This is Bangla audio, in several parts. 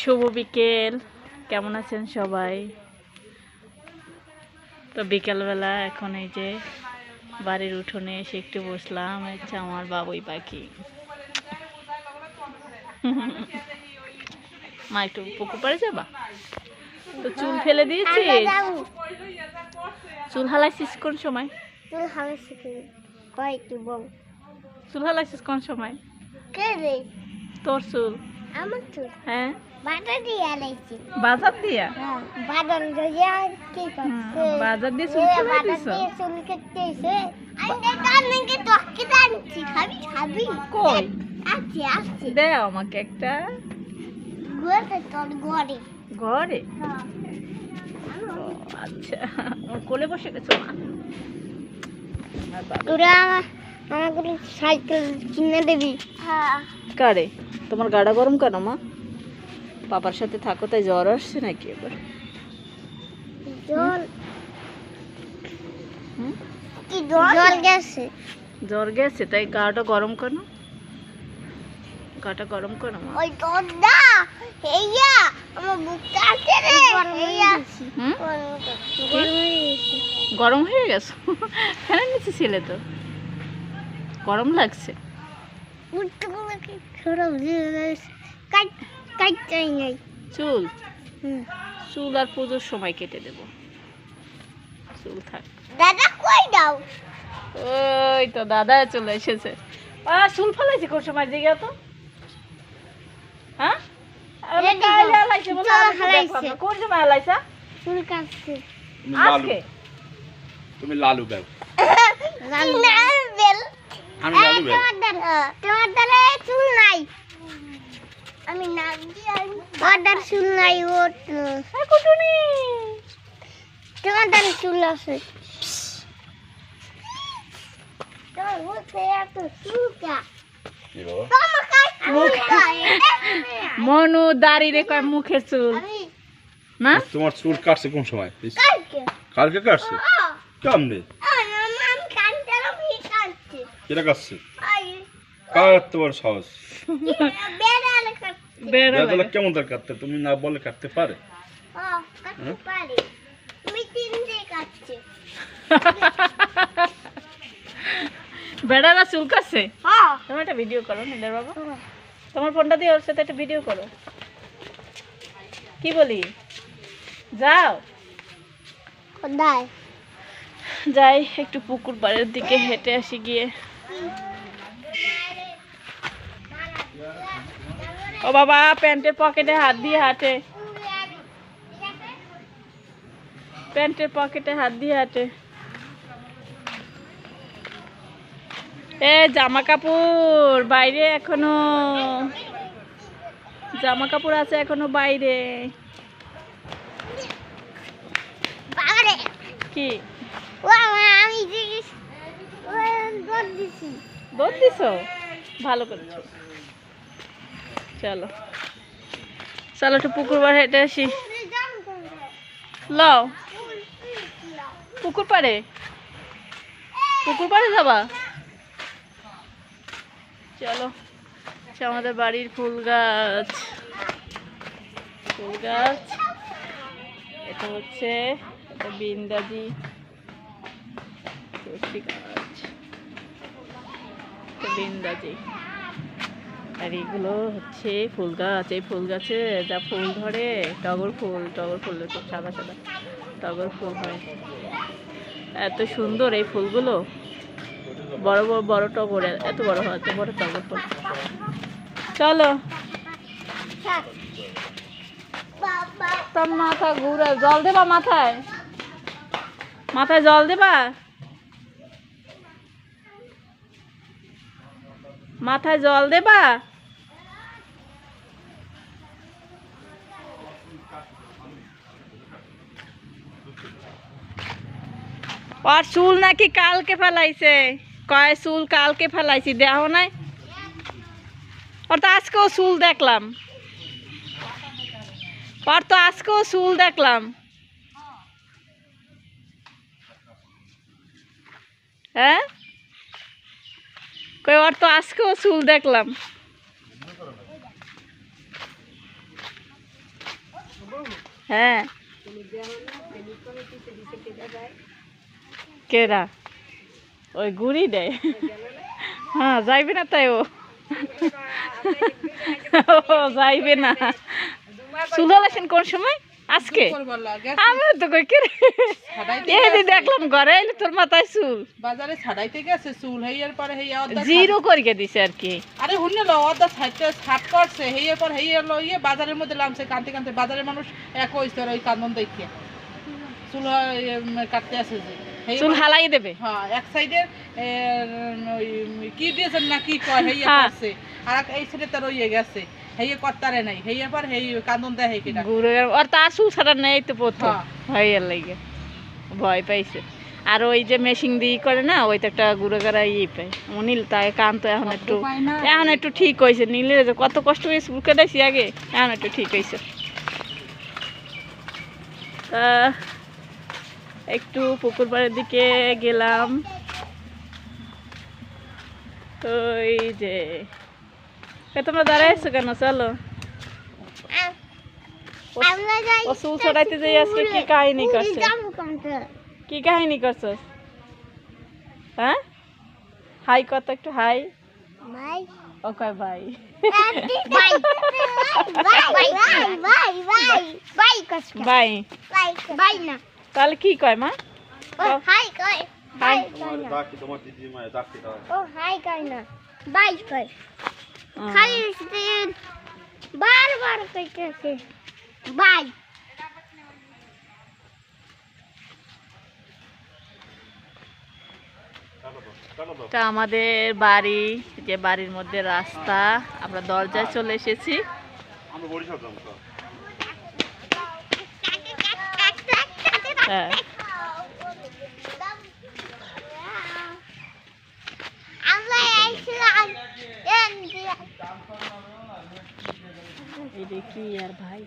শুভ বিকেল। কেমন আছেন সবাই? তো বিকেলবেলা এখন এই যে বাড়ির উঠোনে এসে একটু বসলাম হচ্ছে আমার বাবুই পাখি। মা একটু পুকুর পাড়ে যাবা? তো চুল ফেলে দিয়েছিস? চুল হালাইছিস কোন সময়? শিখি বল। চুল হালাইছিস কোন সময়? কে রে? তোর চুল? আমার তুই হ্যাঁ। দিয়ে বাজার দিয়া? হ্যাঁ বাদাম দিয়ে কি করছে? বাজার দিয়ে চুল দিছো? দিয়ে চুল কেটেছে আমি তার নাকি খাবি খাবি কই? আচ্ছা আচ্ছা। দেও আমাকে একটা। ঘুরে তোর ঘরে। ঘরে? হ্যাঁ। আচ্ছা। কোলে বসে গেছো। তোরা আমাকে সাইকেল কিনে দিবি। হ্যাঁ। কারে? তোমার গাড়া গরম কেন মা? বাবার সাথে থাকো তাই জ্বর আসছে নাকি এবার? জ্বর গেছে তাই গাটা গরম কেন? গাটা গরম কেন মা? ওই আমার বুকটা আছে রে গরম হয়ে গেছো। ফ্যানের নিচে ছিলে তো। গরম লাগছে উঠতে খারাপ কাট কাটতেই নাই চুল চুল আর পুজোর সময় কেটে দেবো চুল থাক দাদা কই দাও ওই তো দাদা চলে এসেছে আ চুল ফালাইছে কোন সময় দিকে তো হ্যাঁ। কোন সময় হালাইছে চুল কাটছে তুমি লালু আজকে তুমি লালু ব্যাগ আমি লালু তোমার দাদা তোমার দাদা চুল নাই। আমি নাক দিয়ে চুল নাই ও কুটুনি তোমার দাদা চুল আছে। তোমার মুখে এত কি মনু দাড়ি রে কয় মুখের চুল। না তোমার চুল কাটছে কোন সময়? কালকে। কালকে কাটছে? কেমনে আমি কানতে আমি কাটছি কেটা আই। কার তোমার সাহস? বেড়ালে কেমন তার কাটতে? তুমি না বলে কাটতে পারে। ও কাটতে পারি। আমি তিন দিয়ে কাটছি। বেড়ারা চুল কাটছে হ্যাঁ তুমি একটা ভিডিও করো নীলের বাবা। তোমার ফোনটা দিয়ে ওর সাথে একটা ভিডিও করো। কি বলি? যাও। যাই একটু পুকুর পাড়ের দিকে হেঁটে আসি গিয়ে। ও বাবা প্যান্টের পকেটে হাত দিয়ে হাঁটে। প্যান্টের পকেটে হাত দিয়ে হাঁটে। এ জামা কাপড় বাইরে এখনও। জামা কাপড় আছে এখনও বাইরে। কি ও আমার আমি জিজ্ঞেস দৌড় দিছি। দৌড় ভালো করেছ। চলো। চলো একটু পুকুর পাড়ে হেঁটে আসি। লও। পুকুর পাড়ে? পুকুর পাড়ে যাবা? চলো। আচ্ছা, আমাদের বাড়ির ফুল গাছ। ফুল গাছ। এটা হচ্ছে এটা বিন্দাজি গাছ। আর এগুলো হচ্ছে ফুল গাছ। এই ফুল গাছে যা ফুল ধরে, টগর ফুল টগর ফুল সাদা সাদা টগর ফুল হয়। এত সুন্দর এই ফুলগুলো। বড় বড় বড় টগর, এত বড় হয়, এত বড় টগর ফুল। চলো। মাথা ঘুরে, জল দেবা মাথায়? মাথায় জল দেবা? মাথায় জল দেবা? আর চুল নাকি কালকে ফেলাইছে। কয় চুল কালকে ফেলাইছি দেহ নাই? ওর তো আজকেও চুল দেখলাম। ওর তো আজকেও চুল দেখলাম। হ্যাঁ? কই, ওর তো আজকেও চুল দেখলাম। হ্যাঁ। কেরা ওই গুড়ি দেয় হ্যাঁ যাইবে না তাই ও। যাইবে না। চুল আলাসেন কোন সময়? আজকে? আমিও তো কই কে এই দেখলাম ঘরে এলে তোর মাথায় চুল। বাজারে ছাড়াইতে গেছে চুল হেয়ার পরে হেয়া জিরো দিছে আর কি। আরে হুনে লো অর্ধা ছাড়তে করছে হেয়ার পর হেয়ার লো ইয়ে বাজারের মধ্যে নামছে কানতে কানতে বাজারের মানুষ এক হইছে ওই কান্দন দেখে। চুল কাটতে আসে যে। চুল হালাই দেবে? হ্যাঁ এক সাইডে কি দিয়েছেন না কি কয় হেয়া হ্যাঁ। করছে আর এক- এই সাইডে তার ইয়ে গেছে। হেয়ে কর্তারে নাই হেয়ার পর হেই কান্দন দেয় হেই ঘুরে আর তার নেই তো প্রথম হ্যাঁ। লাগে। ভয় পাইছে। আর ওই যে মেশিন দিয়ে করে না ওই তো একটা ইয়ে পায়। অনিল তাই কান তো এখন একটু এখন একটু ঠিক হয়েছে। নীলের যে কত কষ্ট করে চুল কেটেছি আগে এখন একটু ঠিক হয়েছে। একটু পুকুর পাড়ের দিকে গেলাম। ওই যে তোমরা দাঁড়াইছো কেন চলো আম- আমরা যাই ও চুল ছড়াইতে যাই আজকে কি কাহিনী করছে কি কাহিনী করছস হ্যাঁ হাই কত একটু হাই ভাই ও কয় ভাই ভাই ভাই ভাই ভাই ভাই ভাই কষ্ট ভাই ভাই ভাই না তাহলে কি কয় মা হাই কই হাই। কই না ডাকি তোমার দিদি মায়ের ডাকি দাও ও হাই কই না ভাই কই হুম। খালি দিন বারবার কইতেছে ভাই এটা আমাদের বাড়ি যে বাড়ির মধ্যে রাস্তা আমরা দরজায় চলে এসেছি। হ্যাঁ। এই দেখি আর ভাই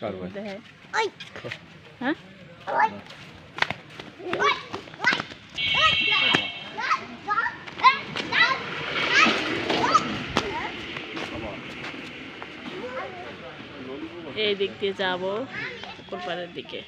কার ভাই? ওই হ্যাঁ ওই ওই ওই এই দিক দিয়ে যাব পুকুর পাড়ের দিকে